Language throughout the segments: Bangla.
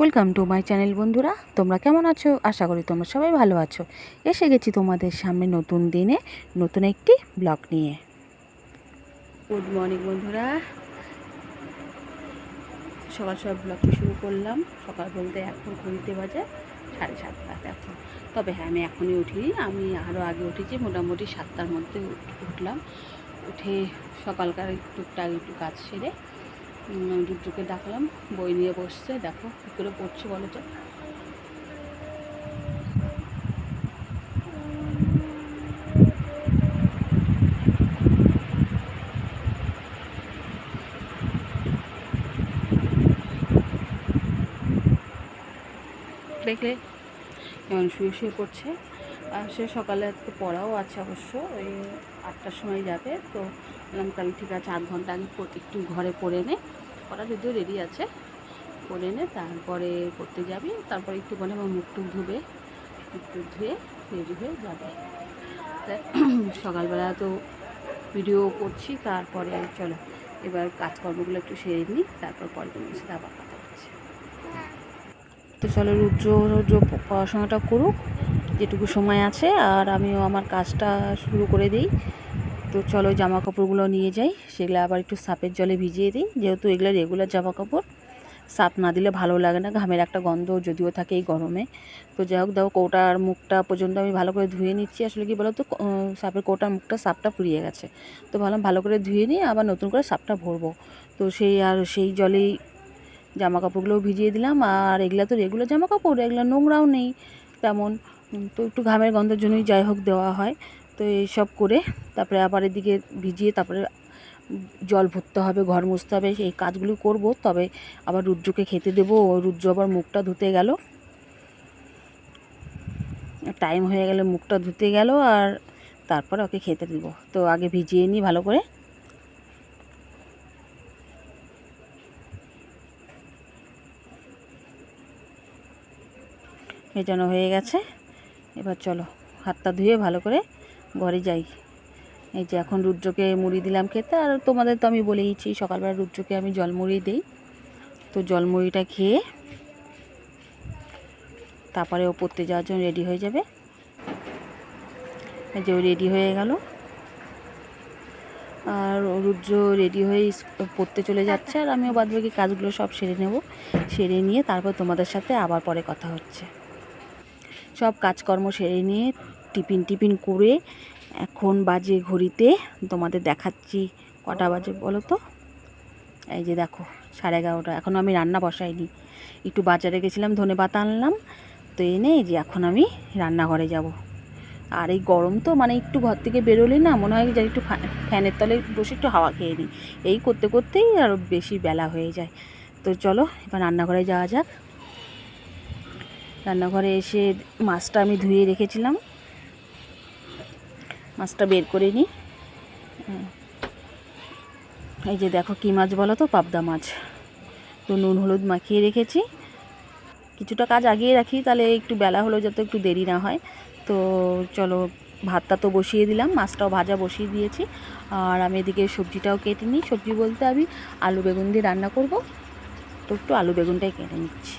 ওয়েলকাম টু মাই চ্যানেল বন্ধুরা। তোমরা কেমন আছো? আশা করি তোমরা সবাই ভালো আছো। এসে গেছি তোমাদের সামনে নতুন দিনে, নতুন একটি ব্লগ নিয়ে। গুড মর্নিং বন্ধুরা। সকাল সকাল ব্লগটি শুরু করলাম। সকাল বলতে এখন ঘড়িতে বাজে সাড়ে সাতটা এখন। তবে হ্যাঁ আমি এখনই উঠিনি আমি আরও আগে উঠেছি, মোটামুটি সাতটার মধ্যে উঠলাম। উঠে সকালকার টুকটাক একটু কাজ সেরে দুটোকে ডাকলাম, বই নিয়ে বসছে, দেখো কী করে পড়ছে বলো তো। দেখলে যেমন শুয়ে শুয়ে পড়ছে। আর সে সকালে আজকে পড়াও আছে অবশ্য, ওই আটটার সময় যাবে, তো বললাম তাহলে ঠিক আছে, আধ ঘণ্টা আগে একটু ঘরে পড়ে নে। পড়া যদিও রেডি আছে পড়ে নে, তারপরে পড়তে যাবি, তারপরে একটু মানে আমার মুখ টুক ধুবে টুক ধুয়ে রেডি হয়ে যাবে। সকালবেলা তো ভিডিও করছি, তারপরে চলো, এবার কাজকর্মগুলো একটু সেরে নিই, তারপর পরে তোমার সাথে আবার কথা বলছি। তো চলো রুদ্র রুদ্র পড়াশোনাটা করুক, যেটুকু সময় আছে, আর আমিও আমার কাজটা শুরু করে দিই। তো চলো জামা কাপড়গুলো নিয়ে যাই। সেগুলো আবার একটু সাপের জলে ভিজিয়ে দিই। যেহেতু এগুলো রেগুলার জামা কাপড় সাপ না দিলে ভালো লাগে না। ঘামের একটা গন্ধ যদিও থাকে এই গরমে। তো যাই হোক, দেখো কৌটার মুখটা পর্যন্ত আমি ভালো করে ধুয়ে নিচ্ছি। আসলে কি বলো তো সাপের কৌটার মুখটা সাপটা ফুরিয়ে গেছে। তো ভাবলাম ভালো করে ধুয়ে নিয়ে আবার নতুন করে সাপটা ভরবো। তো সেই আর সেই জলেই জামা কাপড়গুলোও ভিজিয়ে দিলাম। আর এগুলো তো রেগুলার জামা কাপড় এগুলো নোংরাও নেই তেমন। তো একটু ঘামের গন্ধের জন্যই যাই হোক দেওয়া হয়। তো এইসব করে তারপরে আবার এদিকে ভিজিয়ে তারপরে জল ভরতে হবে, ঘর মুছতে হবে এই কাজগুলো করব। তবে আবার রুদ্রকে খেতে দেবো। ও রুদ্র আবার মুখটা ধুতে গেল। টাইম হয়ে গেলে মুখটা ধুতে গেল আর তারপরে ওকে খেতে দিব। তো আগে ভিজিয়ে নিই ভালো করে। ভেজানো হয়ে গেছে। এবার চলো হাতটা ধুয়ে ভালো করে ঘরে যাই। এই যে এখন রুদ্রকে মুড়ি দিলাম খেতে, আর তোমাদের তো আমি বলেইছি, সকালবেলা রুদ্রকে আমি জলমুড়ি দিই। তো জলমুড়িটা খেয়ে তারপরে ও পড়তে যাওয়ার জন্য রেডি হয়ে যাবে। এই যে ও রেডি হয়ে গেল। আর রুদ্র রেডি হয়ে পড়তে চলে যাচ্ছে, আর আমিও বাদবাকি কাজগুলো সব সেরে নেব। সেরে নিয়ে তারপর তোমাদের সাথে আবার পরে কথা হচ্ছে। সব কাজকর্ম সেরে নিয়ে টিফিন টিফিন করে এখন বাজে ঘড়িতে তোমাদের দেখাচ্ছি কটা বাজে বলো তো? এই যে দেখো, সাড়ে এগারোটা। এখনও আমি রান্না বসাইনি। একটু বাজারে গেছিলাম, ধনে পাতা আনলাম। তো এনে যে এখন আমি রান্নাঘরে যাব। আর এই গরম তো মানে একটু ঘর থেকে বেরোলে না মনে হয় যে একটু ফ্যা- ফ্যানের তলে বসে একটু হাওয়া খেয়ে নিই। এই করতে করতেই আরও বেশি বেলা হয়ে যায়। তো চলো, এবার রান্নাঘরে যাওয়া যাক। রান্নাঘরে এসে মাছটা আমি ধুয়ে রেখেছিলাম। মাছটা বের করে নিই। এই যে দেখো কী মাছ বলো তো, পাবদা মাছ। তো নুন, হলুদ মাখিয়ে রেখেছি। কিছুটা কাজ আগিয়ে রাখি, তাহলে একটু বেলা হলেও যাতে একটু দেরি না হয়। তো চলো, ভাতটা তো বসিয়ে দিলাম, মাছটাও ভাজা বসিয়ে দিয়েছি। আর আমি এদিকে সবজিটাও কেটে নিই। সবজি বলতে আমি আলু বেগুন দিয়ে রান্না করব। তো একটু আলু বেগুনটাই কেটে নিচ্ছি।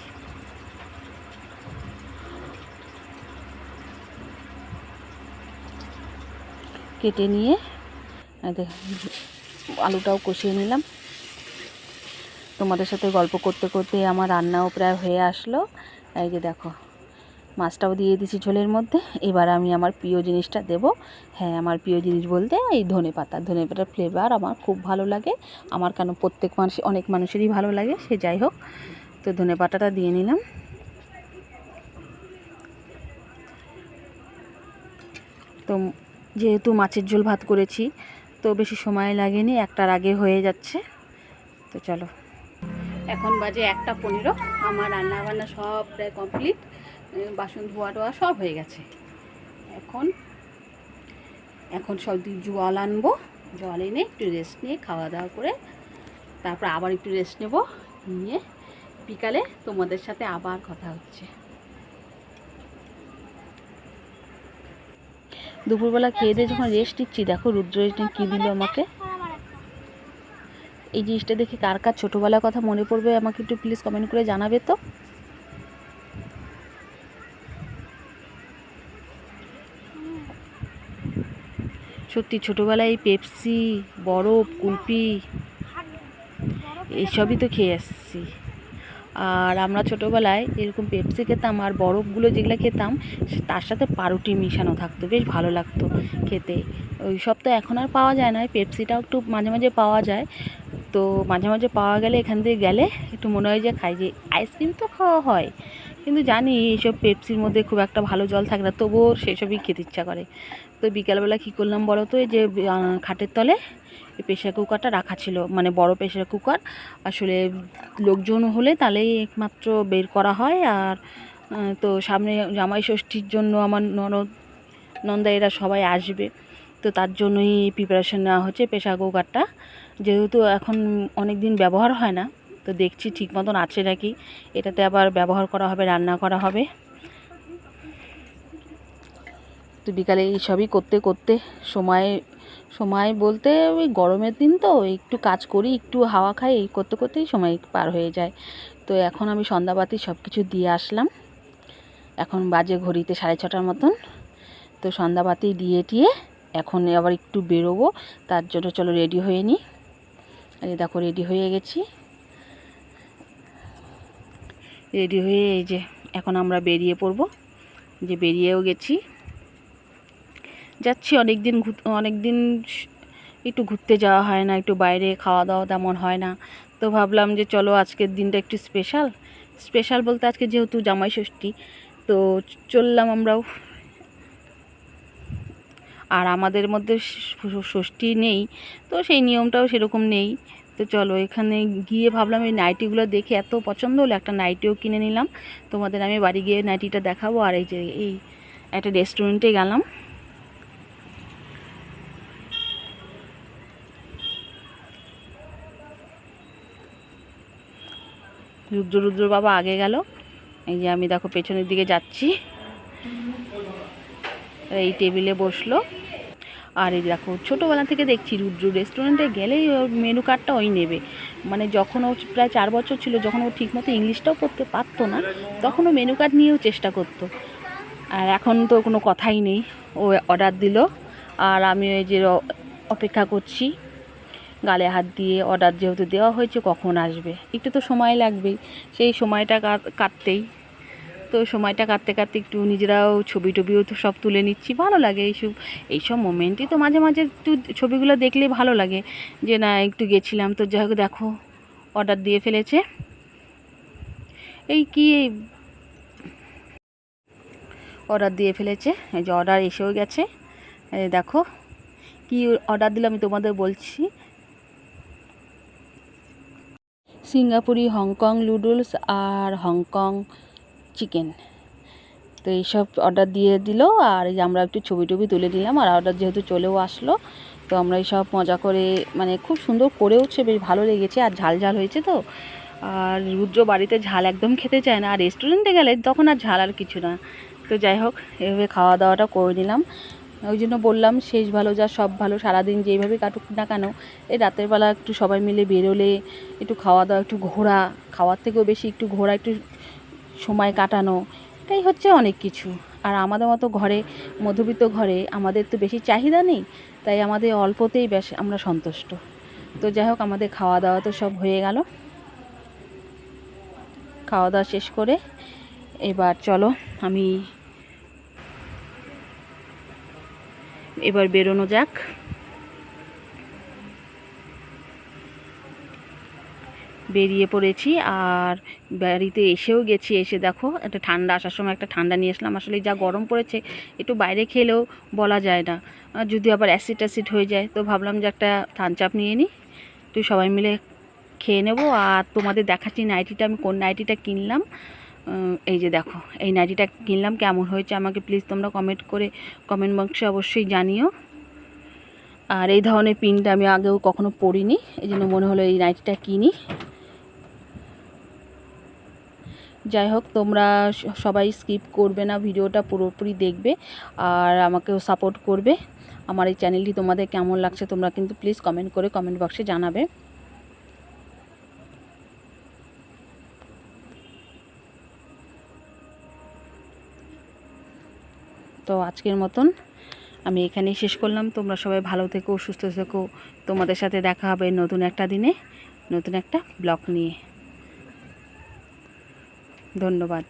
কেটে নিয়ে আলুটাও কষিয়ে নিলাম। তোমাদের সাথে গল্প করতে করতে আমার রান্নাও প্রায় হয়ে আসলো। এই যে দেখো, মাছটাও দিয়ে দিয়েছি ঝোলের মধ্যে। এবার আমি আমার প্রিয় জিনিসটা দেব। হ্যাঁ আমার প্রিয় জিনিস বলতে এই ধনে পাতা। ধনে পাতার ফ্লেভার আমার খুব ভালো লাগে। আমার কেন প্রত্যেক মানুষ, অনেক মানুষেরই ভালো লাগে, সে যাই হোক। তো ধনে পাতাটা দিয়ে নিলাম। তো যেহেতু মাছের ঝোল ভাত করেছি, তো বেশি সময় লাগেনি, একটার আগে হয়ে যাচ্ছে। তো চলো। এখন বাজে একটা পনেরো, আমার রান্না বান্না সব প্রায় কমপ্লিট বাসন ধোয়া টোয়া সব হয়ে গেছে। এখন এখন সব দিয়ে জল আনব, জল এনে একটু রেস্ট নিয়ে খাওয়া দাওয়া করে, তারপর আবার একটু রেস্ট নেব, নিয়ে বিকালে তোমাদের সাথে আবার কথা হচ্ছে। দুপুরবেলা খেয়ে দিয়ে যখন রেস্ট নিচ্ছি, দেখো রুদ্র কী দিল আমাকে। এই জিনিসটা দেখে কার কার ছোটোবেলার কথা মনে পড়বে আমাকে একটু প্লিজ কমেন্ট করে জানাবে তো। সত্যি ছোটোবেলায় পেপসি বরফ, কুলপি, এইসবই তো খেয়ে আসছি। আর আমরা ছোটোবেলায় এরকম পেপসি খেতাম আর বরফগুলো যেগুলো খেতাম, তার সাথে পাউরুটি মিশানো থাকতো, বেশ ভালো লাগতো খেতে। ওই সব তো এখন আর পাওয়া যায় না পেপসিটাও একটু মাঝে মাঝে পাওয়া যায়। তো মাঝে মাঝে পাওয়া গেলে এখান থেকে গেলে একটু মনে হয় যে খাই, যে আইসক্রিম তো খাওয়া হয়। কিন্তু জানি এইসব পেপসির মধ্যে খুব একটা ভালো জল থাকে না, তবুও সেসবই খেতে ইচ্ছা করে। তো বিকালবেলা কী করলাম বলো তো, এই যে খাটের তলে এই প্রেশার কুকারটা রাখা ছিল মানে বড় প্রেশার কুকার। আসলে লোকজন হলে তাহলেই একমাত্র বের করা হয় আর তো সামনে জামাই ষষ্ঠীর জন্য আমার ননদ নন্দা এরা সবাই আসবে। তো তার জন্যই প্রিপারেশন নেওয়া হচ্ছে প্রেশার কুকারটা। যেহেতু এখন অনেক দিন ব্যবহার হয় না তো দেখছি ঠিক মতন আছে নাকি। এটাতে আবার ব্যবহার করা হবে, রান্না করা হবে। তো বিকালে এই সবই করতে করতে সময় সময় বলতে ওই গরমের দিন তো, একটু কাজ করি, একটু হাওয়া খাই, এই করতে করতেই সময় পার হয়ে যায়। তো এখন আমি সন্ধ্যাবাতি সব কিছু দিয়ে আসলাম। এখন বাজে ঘড়িতে সাড়ে ছটার মতন। তো সন্ধ্যাবাতি দিয়ে টিয়ে এখন আবার একটু বেরোবো, তার জন্য চলো রেডি হয়ে নিই। এই দেখো রেডি হয়ে গেছি। রেডি হয়ে এই যে এখন আমরা বেরিয়ে পড়ব। যে বেরিয়েও গেছি। যাচ্ছি অনেক দিন অনেক দিন একটু ঘুরতে যাওয়া হয় না, একটু বাইরে খাওয়া দাওয়া তেমন হয় না। তো ভাবলাম যে চলো আজকের দিনটা একটু স্পেশাল। স্পেশাল বলতে আজকে যেহেতু জামাই ষষ্ঠী, তো চললাম আমরাও। আর আমাদের মধ্যে ষষ্ঠী নেই, তো সেই নিয়মটাও সেরকম নেই। তো চলো এখানে গিয়ে ভাবলাম এই নাইটিগুলো দেখে এত পছন্দ হলো, একটা নাইটিও কিনে নিলাম। তোমাদের আমি বাড়ি গিয়ে নাইটিটা দেখাবো। আর এই যে এই একটা রেস্টুরেন্টে গেলাম। রুদ্র রুদ্র বাবা আগে গেল। এই যে আমি দেখো পেছনের দিকে যাচ্ছি। এই টেবিলে বসল। আর এই দেখো, ছোটোবেলা থেকে দেখছি রুদ্র রেস্টুরেন্টে গেলেই ওর মেনু কার্ডটা ওই নেবে। মানে যখন ও প্রায় চার বছর ছিল, যখন ও ঠিকমতো ইংলিশটাও করতে পারতো না, তখন ও মেনু কার্ড নিয়েও চেষ্টা করতো। আর এখন তো কোনো কথাই নেই, ও অর্ডার দিল, আর আমি ওই যে অপেক্ষা করছি। গালে হাত দিয়ে অর্ডার যেহেতু দেওয়া হয়েছে, কখন আসবে? একটু তো সময় লাগবেই। সেই সময়টা কাট- কাটতেই। তো সময়টা কাটতে কাটতে একটু নিজেরাও ছবি টবিও তো সব তুলে নিচ্ছি। ভালো লাগে এইসব এইসব মোমেন্টই তো মাঝে মাঝে একটু ছবিগুলো দেখলে ভালো লাগে। যে না, একটু গেছিলাম তো যাই হোক দেখো অর্ডার দিয়ে ফেলেছে। এই কি অর্ডার দিয়ে ফেলেছে, এই যে অর্ডার এসেও গেছে। দেখো, কি অর্ডার দিলাম আমি তোমাদের বলছি। সিঙ্গাপুরি, হংকং নুডলস আর হংকং চিকেন তো এইসব অর্ডার দিয়ে দিল, আর এই আমরা একটু ছবি টবি তুলে নিলাম, আর অর্ডার যেহেতু চলেও আসলো, তো আমরা এইসব মজা করে মানে খুব সুন্দর করেওছে, বেশ ভালো লেগেছে, আর ঝাল ঝাল হয়েছে তো। আর রুদ্র বাড়িতে ঝাল একদম খেতে চায় না, আর রেস্টুরেন্টে গেলে তখন আর ঝাল আর কিছু না। তো যাই হোক, এভাবে খাওয়া দাওয়াটা করে নিলাম। ওই জন্য বললাম, শেষ ভালো, যা সব ভালো, সারাদিন যেইভাবে কাটুক না কেন, এই রাতের বেলা একটু সবাই মিলে বেরোলে, একটু খাওয়া দাওয়া একটু ঘোরা, খাওয়ার থেকেও বেশি একটু ঘোরা, একটু সময় কাটানো, এটাই হচ্ছে অনেক কিছু। আর আমাদের মতো ঘরে, মধ্যবিত্ত ঘরে আমাদের তো বেশি চাহিদা নেই, তাই আমাদের অল্পতেই বেশ আমরা সন্তুষ্ট। তো যাই হোক, আমাদের খাওয়া দাওয়া তো সব হয়ে গেল। খাওয়া দাওয়া শেষ করে এবার চলো আমি এবার বেরোনো যাক। বেরিয়ে পড়েছি আর বাড়িতে এসেও গেছি। এসে দেখো, একটা ঠান্ডা আসার সময় একটা ঠান্ডা নিয়ে আসলাম। আসলে যা গরম পড়েছে, একটু বাইরে খেলেও বলা যায় না। যদি আবার অ্যাসিড ট্যাসিড হয়ে যায়, তো ভাবলাম যে একটা থানচাপ নিয়ে নিই তুই সবাই মিলে খেয়ে নেব। আর তোমাদের দেখাচ্ছি নাইটিটা, আমি কোন নাইটিটা কিনলাম। এই যে দেখো, এই নাইটিটা কিনলাম, কেমন হয়েছে আমাকে প্লিজ তোমরা কমেন্ট করে কমেন্ট বক্সে অবশ্যই জানিও। আর এই ধরনের পিনটা আমি আগেও কখনো পরিনি, এই জন্য মনে হলো এই নাইটিটা কিনি। যাই হোক, তোমরা সবাই স্কিপ করবে না, ভিডিওটা পুরোপুরি দেখবে আর আমাকেও সাপোর্ট করবে। আমার এই চ্যানেলটি তোমাদের কেমন লাগছে তোমরা কিন্তু প্লিজ কমেন্ট করে কমেন্ট বক্সে জানাবে। তো আজকের মতন আমি এখানেই শেষ করলাম। তোমরা সবাই ভালো থেকো, সুস্থ থেকো। তোমাদের সাথে দেখা হবে নতুন একটা দিনে, নতুন একটা ব্লগ নিয়ে। ধন্যবাদ।